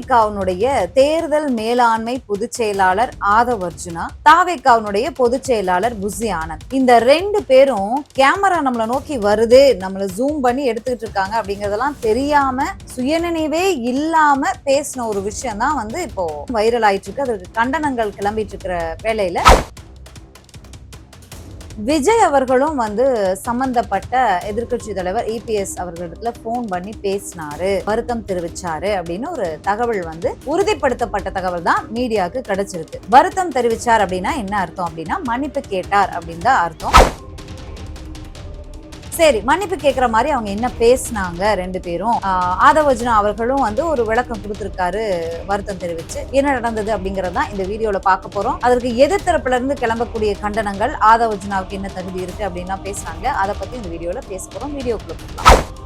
தாவேக்காவுடைய தேர்தல் மேலாண்மை பொதுச் செயலாளர் ஆதவ் அர்ஜுனா தாவேக்காவுடைய பொதுச் செயலாளர் புசி ஆனந்த். இந்த ரெண்டு பேரும் கேமரா நம்மளை நோக்கி வருது நம்மள ஜூம் பண்ணி எடுத்துக்கிட்டு இருக்காங்க அப்படிங்கறதெல்லாம் தெரியாம சுயநினைவே இல்லாம பேசின ஒரு விஷயம் தான் வந்து இப்போ வைரல் ஆயிட்டு இருக்கு. அதற்கு கண்டனங்கள் கிளம்பிட்டு இருக்கிற வேலையில விஜய் அவர்களும் வந்து சம்பந்தப்பட்ட எதிர்க்கட்சி தலைவர் இபிஎஸ் அவர்களிடத்துல போன் பண்ணி பேசினாரு வருத்தம் தெரிவிச்சாரு அப்படின்னு ஒரு தகவல் வந்து உறுதிப்படுத்தப்பட்ட தகவல் தான் மீடியாவுக்கு கிடைச்சிருக்கு. வருத்தம் தெரிவிச்சார் அப்படின்னா என்ன அர்த்தம் அப்படின்னா மன்னிப்பு கேட்டார் அப்படின்னு தான் அர்த்தம். சரி மன்னிப்பு கேட்குற மாதிரி அவங்க என்ன பேசினாங்க ரெண்டு பேரும். ஆஹ் ஆதவஜனா அவர்களும் வந்து ஒரு விளக்கம் கொடுத்துருக்காரு வருத்தம் தெரிவிச்சு. என்ன நடந்தது அப்படிங்கறதா இந்த வீடியோல பார்க்க போறோம். அதற்கு எதிர்த்தரப்புல இருந்து கிளம்பக்கூடிய கண்டனங்கள் ஆதவஜனாவுக்கு என்ன தகுதி இருக்கு அப்படின்லாம் பேசுறாங்க. அதை பத்தி இந்த வீடியோல பேச போறோம். வீடியோக்குள்ள போகலாம்.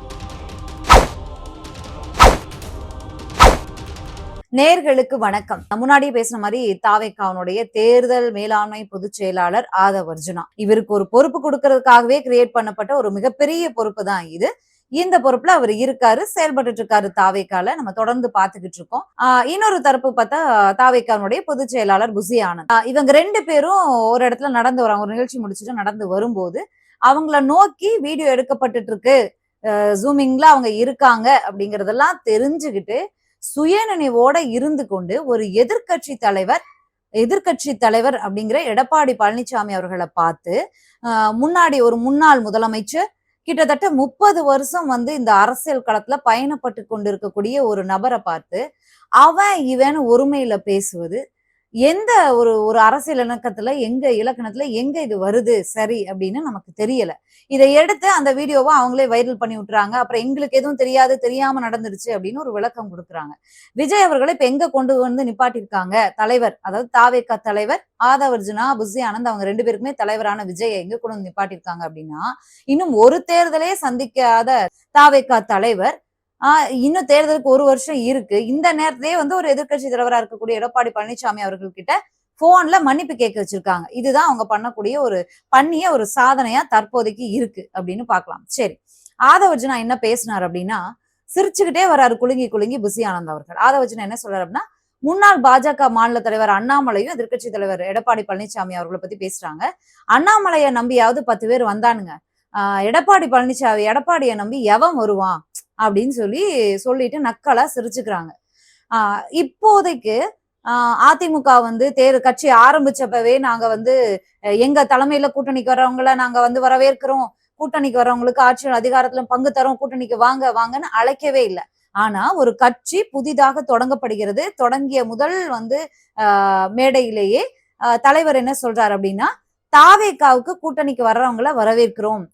நேர்களுக்கு வணக்கம். முன்னாடியே பேசின மாதிரி தாவேக்காவனுடைய தேர்தல் மேலாண்மை பொதுச் செயலாளர் ஆதவ் அர்ஜுனா. இவருக்கு ஒரு பொறுப்பு கொடுக்கறதுக்காகவே கிரியேட் பண்ணப்பட்ட ஒரு மிகப்பெரிய பொறுப்பு தான் இது. இந்த பொறுப்புல அவர் இருக்காரு செயல்பட்டு இருக்காரு தாவேக்கால. நம்ம தொடர்ந்து பாத்துக்கிட்டு இருக்கோம். ஆஹ் இன்னொரு தரப்பு பார்த்தா தாவேக்கானுடைய பொதுச் செயலாளர் புசி ஆனந்த். இவங்க ரெண்டு பேரும் ஒரு இடத்துல நடந்து வராங்க ஒரு நிகழ்ச்சி முடிச்சுட்டு நடந்து வரும்போது அவங்கள நோக்கி வீடியோ எடுக்கப்பட்டுட்டு இருக்கு. ஜூமிங்ல அவங்க இருக்காங்க அப்படிங்கறதெல்லாம் தெரிஞ்சுக்கிட்டு சுயநினைவோட இருந்து கொண்டு ஒரு எதிர்க்கட்சி தலைவர் எதிர்க்கட்சி தலைவர் அப்படிங்கிற எடப்பாடி பழனிசாமி அவர்களை பார்த்து முன்னாடி ஒரு முன்னாள் முதலமைச்சர் கிட்டத்தட்ட முப்பது வருஷம் வந்து இந்த அரசியல் களத்துல பயணப்பட்டு கொண்டிருக்கக்கூடிய ஒரு நபரை பார்த்து அவன் இவன் ஒருமையில பேசுவது எந்த ஒரு ஒரு அரசியல் இணக்கத்துல எங்க இலக்கணத்துல எங்க இது வருது சரி அப்படின்னு நமக்கு தெரியல. இதை எடுத்து அந்த வீடியோவை அவங்களே வைரல் பண்ணி விட்டுறாங்க. அப்புறம் எங்களுக்கு எதுவும் தெரியாது தெரியாம நடந்துருச்சு அப்படின்னு ஒரு விளக்கம் கொடுக்குறாங்க. விஜய் அவர்களை இப்ப எங்க கொண்டு வந்து நிப்பாட்டியிருக்காங்க? தலைவர் அதாவது தாவேக்கா தலைவர் ஆதவர்ஜுனா புசி ஆனந்த் அவங்க ரெண்டு பேருக்குமே தலைவரான விஜய் எங்க கொண்டு வந்து நிப்பாட்டியிருக்காங்க அப்படின்னா இன்னும் ஒரு தேர்தலே சந்திக்காத தாவேக்கா தலைவர் ஆஹ் இன்னும் தேர்தலுக்கு ஒரு வருஷம் இருக்கு. இந்த நேரத்திலேயே வந்து ஒரு எதிர்க்கட்சி தலைவரா இருக்கக்கூடிய எடப்பாடி பழனிசாமி அவர்கள் கிட்ட போன்ல மன்னிப்பு கேட்க வச்சிருக்காங்க. இதுதான் அவங்க பண்ணக்கூடிய ஒரு பண்ணிய ஒரு சாதனையா தற்போதைக்கு இருக்கு அப்படின்னு பாக்கலாம் சரி. ஆதவர்ஜனா என்ன பேசினார் அப்படின்னா சிரிச்சுக்கிட்டே வர்றாரு குலுங்கி குலுங்கி புசி ஆனந்த் அவர்கள். ஆதவர்ஜனா என்ன சொல்றாரு அப்படின்னா முன்னாள் பாஜக மாநில தலைவர் அண்ணாமலையும் எதிர்க்கட்சி தலைவர் எடப்பாடி பழனிசாமி அவர்களை பத்தி பேசுறாங்க. அண்ணாமலையை நம்பியாவது பத்து பேர் வந்தானுங்க. எடப்பாடி பழனிசாமி எடப்பாடியை நம்பி எவன் வருவான் அப்படின்னு சொல்லி சொல்லிட்டு நக்கலா சிரிச்சுக்கிறாங்க. ஆஹ் இப்போதைக்கு ஆஹ் அதிமுக வந்து தேர் கட்சி ஆரம்பிச்சப்பவே நாங்க வந்து எங்க தலைமையில கூட்டணிக்கு வர்றவங்கள நாங்க வந்து வரவேற்கிறோம். கூட்டணிக்கு வர்றவங்களுக்கு ஆட்சியில் அதிகாரத்துல பங்கு தரோம். கூட்டணிக்கு வாங்க வாங்கன்னு அழைக்கவே இல்லை. ஆனா ஒரு கட்சி புதிதாக தொடங்கப்படுகிறது. தொடங்கிய முதல் வந்து ஆஹ் மேடையிலேயே ஆஹ் தலைவர் என்ன சொல்றாரு அப்படின்னா தாவேக்காவுக்கு கூட்டணிக்கு வர்றவங்கள வரவேற்கிறோம்.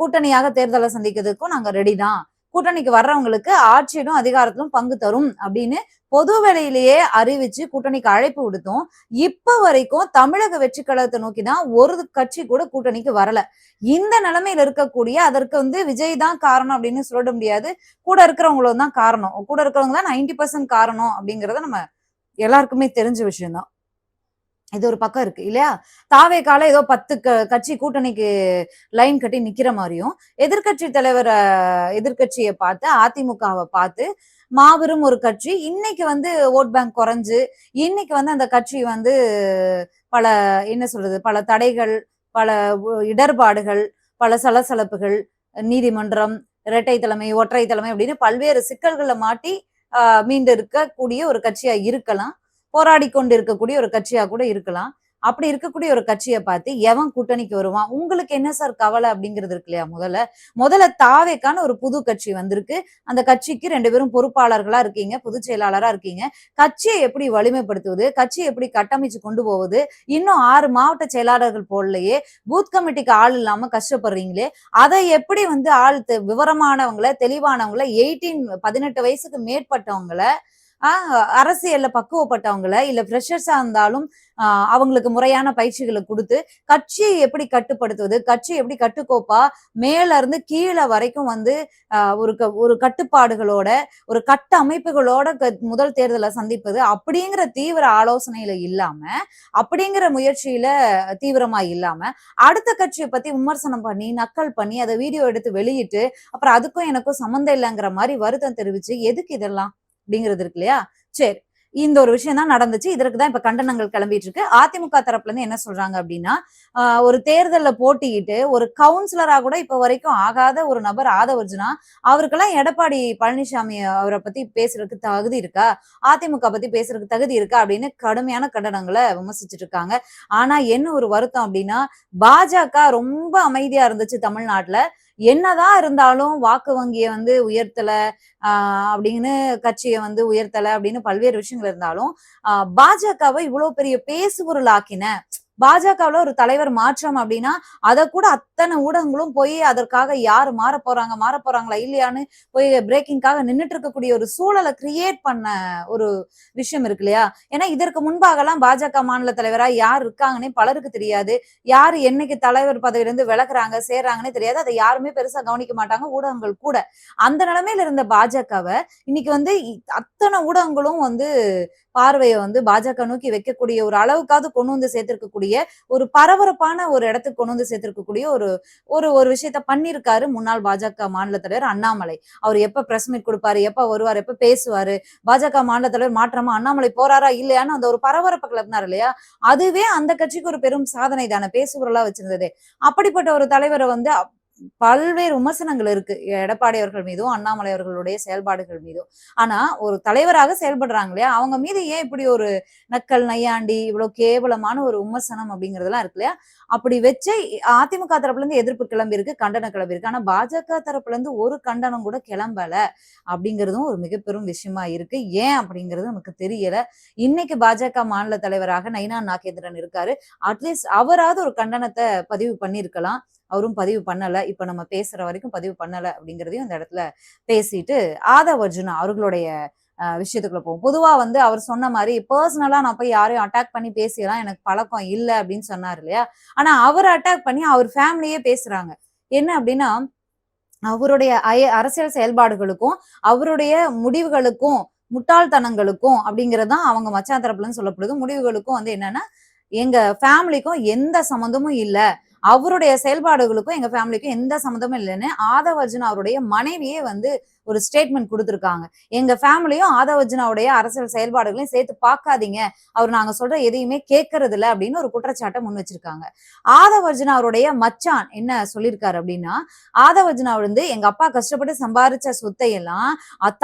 கூட்டணியாக தேர்தலை சந்திக்கிறதுக்கும் நாங்க ரெடி தான். கூட்டணிக்கு வர்றவங்களுக்கு ஆட்சியிலும் அதிகாரத்திலும் பங்கு தரும் அப்படின்னு பொது வெளியிலேயே அறிவிச்சு கூட்டணிக்கு அழைப்பு விடுத்தோம். இப்ப வரைக்கும் தமிழக வெற்றி கழகத்தை நோக்கி தான் ஒரு கட்சி கூட கூட்டணிக்கு வரல. இந்த நிலைமையில இருக்கக்கூடிய அதற்கு வந்து விஜய் தான் காரணம் அப்படின்னு சொல்லிட முடியாது. கூட இருக்கிறவங்களும் தான் காரணம். கூட இருக்கிறவங்க தான் நைன்டி பர்சன்ட் காரணம் அப்படிங்கறத நம்ம எல்லாருக்குமே தெரிஞ்ச விஷயம்தான். இது ஒரு பக்கம் இருக்கு இல்லையா? தாவே கால ஏதோ பத்து க- கட்சி கூட்டணிக்கு லைன் கட்டி நிக்கிற மாதிரியும் எதிர்க்கட்சி தலைவரை எதிர்க்கட்சியை பார்த்து அதிமுகவை பார்த்து மாபெரும் ஒரு கட்சி இன்னைக்கு வந்து ஓட் பேங்க் குறைஞ்சு இன்னைக்கு வந்து அந்த கட்சி வந்து பல என்ன சொல்றது பல தடைகள் பல இடர்பாடுகள் பல சலசலப்புகள் நீதிமன்றம் இரட்டை தலைமை ஒற்றை தலைமை அப்படின்னு பல்வேறு சிக்கல்களை மாட்டி மீண்டு இருக்கக்கூடிய ஒரு கட்சியா இருக்கலாம். போராடி கொண்டு இருக்கக்கூடிய ஒரு கட்சியா கூட இருக்கலாம். அப்படி இருக்கக்கூடிய ஒரு கட்சியை பார்த்து எவன் கூட்டணிக்கு வருவான்? உங்களுக்கு என்ன சார் கவலை அப்படிங்கிறது இருக்கு இல்லையா முதல்ல? முதல்ல தாவேக்கான ஒரு புது கட்சி வந்திருக்கு. அந்த கட்சிக்கு ரெண்டு பேரும் பொறுப்பாளர்களா இருக்கீங்க பொதுச் செயலாளரா இருக்கீங்க. கட்சியை எப்படி வலிமைப்படுத்துவது? கட்சியை எப்படி கட்டமைச்சு கொண்டு போவது? இன்னும் ஆறு மாவட்ட செயலாளர்கள் போடலையே. பூத் கமிட்டிக்கு ஆள் இல்லாம கஷ்டப்படுறீங்களே. அதை எப்படி வந்து ஆள் தெ- விவரமானவங்கள தெளிவானவங்கள எயிட்டீன் பதினெட்டு வயசுக்கு மேற்பட்டவங்கள அரசியல்ல பக்குவப்பட்டவங்கள இல்ல ஃப்ரெஷர்ஸா இருந்தாலும் ஆஹ் அவங்களுக்கு முறையான பயிற்சிகளை கொடுத்து கட்சியை எப்படி கட்டுப்படுத்துவது கட்சி எப்படி கட்டுக்கோப்பா மேல இருந்து கீழே வரைக்கும் வந்து ஆஹ் ஒரு க- ஒரு கட்டுப்பாடுகளோட ஒரு கட்ட அமைப்புகளோட முதல் தேர்தலை சந்திப்பது அப்படிங்கிற தீவிர ஆலோசனையில இல்லாம அப்படிங்கிற முயற்சியில தீவிரமா இல்லாம அடுத்த கட்சியை பத்தி விமர்சனம் பண்ணி நக்கல் பண்ணி அதை வீடியோ எடுத்து வெளியிட்டு அப்புறம் அதுக்கும் எனக்கும் சம்மந்தம் இல்லைங்கிற மாதிரி வருத்தம் தெரிவிச்சு எதுக்கு இதெல்லாம்? அப்படிங்கிறது இருக்கு இல்லையா? சரி. இந்த ஒரு விஷயம் தான் நடந்துச்சு. இதற்கு தான் இப்ப கண்டனங்கள் கிளம்பிட்டு இருக்கு. அதிமுக தரப்புல இருந்து என்ன சொல்றாங்க அப்படின்னா ஆஹ் ஒரு தேர்தலில் போட்டியிட்டு ஒரு கவுன்சிலரா கூட இப்ப வரைக்கும் ஆகாத ஒரு நபர் ஆதவர்ஜுனா அவருக்கெல்லாம் எடப்பாடி பழனிசாமி அவரை பத்தி பேசுறதுக்கு தகுதி இருக்கா? அதிமுக பத்தி பேசுறதுக்கு தகுதி இருக்கா? அப்படின்னு கடுமையான கண்டனங்களை விமர்சிச்சுட்டு இருக்காங்க. ஆனா என்ன ஒரு வருத்தம் அப்படின்னா பாஜக ரொம்ப அமைதியா இருந்துச்சு தமிழ்நாட்டுல. என்னதான் இருந்தாலும் வாக்கு வங்கியை வந்து உயர்த்தல ஆஹ் அப்படின்னு கட்சியை வந்து உயர்த்தல அப்படின்னு பல்வேறு விஷயங்கள் இருந்தாலும் ஆஹ் பாஜகவை இவ்வளவு பெரிய பேசுபொருள் ஆக்கின பாஜகவுல ஒரு தலைவர் மாற்றம் அப்படின்னா அதை கூட அத்தனை ஊடகங்களும் போய் அதற்காக யாரு மாற போறாங்க மாற போறாங்களா இல்லையான்னு போய் பிரேக்கிங்காக நின்றுட்டு இருக்கக்கூடிய ஒரு சூழலை கிரியேட் பண்ண ஒரு விஷயம் இருக்கு இல்லையா? ஏன்னா இதற்கு முன்பாகலாம் பாஜக மாநில தலைவரா யார் இருக்காங்கன்னே பலருக்கு தெரியாது. யார் என்னைக்கு தலைவர் பதவியிலிருந்து விளக்குறாங்க சேர்றாங்கன்னே தெரியாது. அதை யாருமே பெருசா கவனிக்க மாட்டாங்க ஊடகங்கள் கூட. அந்த நிலைமையில இருந்த பாஜகவை இன்னைக்கு வந்து அத்தனை ஊடகங்களும் வந்து பார்வையை வந்து பாஜக நோக்கி வைக்கக்கூடிய ஒரு அளவுக்காவது கொண்டு வந்து சேர்த்திருக்கக்கூடிய ஒரு பரபரப்பான ஒரு இடத்துக்கு கொண்டு வந்து சேர்த்திருக்கக்கூடிய ஒரு ஒரு ஒரு விஷயத்த பண்ணியிருக்காரு முன்னாள் பாஜக மாநில தலைவர் அண்ணாமலை. அவர் எப்ப பிரஸ் மீட் கொடுப்பாரு எப்ப வருவார் எப்ப பேசுவாரு பாஜக மாநில தலைவர் மாற்றமா அண்ணாமலை போறாரா இல்லையான்னு அந்த ஒரு பரபரப்பு கிளப்பினார் இல்லையா? அதுவே அந்த கட்சிக்கு ஒரு பெரும் சாதனை தானே பேசுபொருளா வச்சிருந்தது. அப்படிப்பட்ட ஒரு தலைவரை வந்து பல்வேறு விமர்சனங்கள் இருக்கு. எடப்பாடி அவர்கள் மீதும் அண்ணாமலை அவர்களுடைய செயல்பாடுகள் மீதும். ஆனா ஒரு தலைவராக செயல்படுறாங்க இல்லையா? அவங்க மீது ஏன் இப்படி ஒரு நக்கல் நையாண்டி இவ்வளவு கேவலமான ஒரு விமர்சனம் அப்படிங்கறதெல்லாம் இருக்கு இல்லையா? அப்படி வச்சு அதிமுக தரப்புல இருந்து எதிர்ப்பு கிளம்பி இருக்கு கண்டனம் கிளம்பி இருக்கு ஆனா பாஜக தரப்புல இருந்து ஒரு கண்டனம் கூட கிளம்பல அப்படிங்கிறதும் ஒரு மிகப்பெரும் விஷயமா இருக்கு. ஏன் அப்படிங்கிறது நமக்கு தெரியல. இன்னைக்கு பாஜக மாநில தலைவராக நைனா நாகேந்திரன் இருக்காரு. அட்லீஸ்ட் அவராவது ஒரு கண்டனத்தை பதிவு பண்ணிருக்கலாம் அவரும் பதிவு பண்ணலை. இப்போ நம்ம பேசுகிற வரைக்கும் பதிவு பண்ணலை அப்படிங்கிறதையும் இந்த இடத்துல பேசிட்டு ஆதவ் அர்ஜுனா அவர்களுடைய விஷயத்துக்குள்ள போவோம் பொதுவாக வந்து அவர் சொன்ன மாதிரி பர்சனலாக நான் போய் யாரையும் அட்டாக் பண்ணி பேசியெல்லாம் எனக்கு பழக்கம் இல்லை அப்படின்னு சொன்னார் இல்லையா? ஆனால் அவர் அட்டாக் பண்ணி அவர் ஃபேமிலியே பேசுகிறாங்க என்ன அப்படின்னா அவருடைய அரசியல் செயல்பாடுகளுக்கும் அவருடைய முடிவுகளுக்கும் முட்டாள்தனங்களுக்கும் அப்படிங்கறதுதான் அவங்க மச்சா தரப்புலன்னு சொல்லப்படுது. முடிவுகளுக்கும் வந்து என்னன்னா எங்க ஃபேமிலிக்கும் எந்த சம்மந்தமும் இல்லை. அவருடைய செயல்பாடுகளுக்கும் எங்க ஃபேமிலிக்கும் எந்த சம்மந்தமும் இல்லைன்னு ஆதவர்ஜுன் அவருடைய மனைவியே வந்து ஒரு ஸ்டேட்மெண்ட் கொடுத்துருக்காங்க. எங்க ஃபேமிலியும் ஆதவஜனாவுடைய அரசியல் செயல்பாடுகளையும் சேர்த்து பார்க்காதீங்க. அவர் நாங்க சொல்ற எதையுமே கேட்கறது இல்லை அப்படின்னு ஒரு குற்றச்சாட்டை முன் வச்சிருக்காங்க. ஆதவர்ஜுனா அவருடைய மச்சான் என்ன சொல்லியிருக்காரு அப்படின்னா ஆதவர்ஜனா வந்து எங்க அப்பா கஷ்டப்பட்டு சம்பாதிச்ச சொத்தை எல்லாம்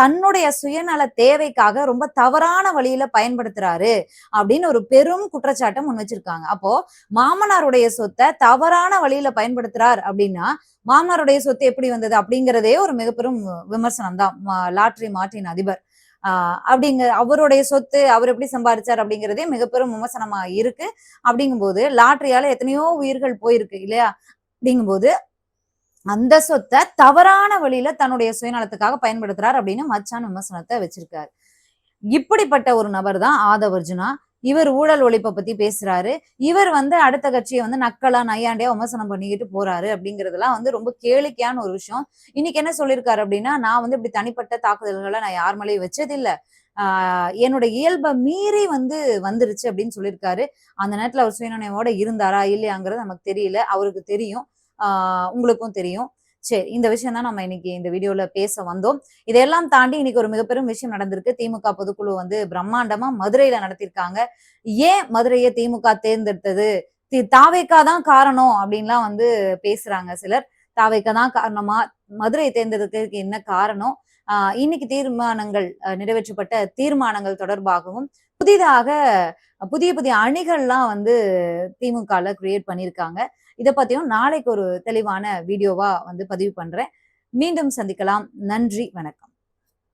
தன்னுடைய சுயநல தேவைக்காக ரொம்ப தவறான வழியில பயன்படுத்துறாரு அப்படின்னு ஒரு பெரும் குற்றச்சாட்டை முன் வச்சிருக்காங்க. அப்போ மாமனாருடைய சொத்தை தவறான வழியில பயன்படுத்துறார் அப்படின்னா மாமனாருடைய சொத்து எப்படி வந்தது அப்படிங்கிறதே ஒரு மிகப்பெரும் விமர்சனம் விமர்சனம் தான். லாட்ரி மார்டின் அதிபர். ஆஹ் அப்படிங்க அவருடைய சொத்து அவர் எப்படி சம்பாதிச்சார் அப்படிங்கிறதே மிகப்பெரும் விமர்சனமா இருக்கு. அப்படிங்கும்போது லாட்ரியால எத்தனையோ உயிர்கள் போயிருக்கு இல்லையா? அப்படிங்கும்போது அந்த சொத்தை தவறான வழியில தன்னுடைய சுயநலத்துக்காக பயன்படுத்துறார் அப்படின்னு மச்சான் விமர்சனத்தை வச்சிருக்காரு. இப்படிப்பட்ட ஒரு நபர் தான் ஆதவர்ஜுனா. இவர் ஊழல் ஒழிப்பை பத்தி பேசுறாரு. இவர் வந்து அடுத்த கட்சியை வந்து நக்கலா நையாண்டியா விமர்சனம் பண்ணிக்கிட்டு போறாரு அப்படிங்கறதுலாம் வந்து ரொம்ப கேளிக்கையான ஒரு விஷயம். இன்னைக்கு என்ன சொல்லியிருக்காரு அப்படின்னா நான் வந்து இப்படி தனிப்பட்ட தாக்குதல்களை நான் யார் மேலேயும் வச்சதில்லை. ஆஹ் என்னோட இயல்பை மீறி வந்து வந்துருச்சு அப்படின்னு சொல்லியிருக்காரு. அந்த நேரத்துல அவர் சுயநினைவோட இருந்தாரா இல்லையாங்கிறது நமக்கு தெரியல. அவருக்கு தெரியும். ஆஹ் உங்களுக்கும் தெரியும். சரி இந்த விஷயம் தான் நம்ம இன்னைக்கு இந்த வீடியோல பேச வந்தோம். இதையெல்லாம் தாண்டி இன்னைக்கு ஒரு மிகப்பெரும் விஷயம் நடந்திருக்கு. திமுக பொதுக்குழு வந்து பிரம்மாண்டமா மதுரையில நடத்திருக்காங்க ஏன் மதுரையை திமுக தேர்ந்தெடுத்தது? தாவேக்கா தான் காரணம் அப்படின்லாம் வந்து பேசுறாங்க சிலர். தாவேக்கா தான் காரணமா? மதுரையை தேர்ந்தெடுக்கிறதுக்கு என்ன காரணம்? ஆஹ் இன்னைக்கு தீர்மானங்கள் நிறைவேற்றப்பட்ட தீர்மானங்கள் தொடர்பாகவும் புதிதாக புதிய புதிய அணிகள்லாம் வந்து திமுகல கிரியேட் பண்ணியிருக்காங்க. இதை பத்தியும் நாளைக்கு ஒரு தெளிவான வீடியோவா வந்து பதிவு பண்றேன். மீண்டும் சந்திக்கலாம். நன்றி. வணக்கம்.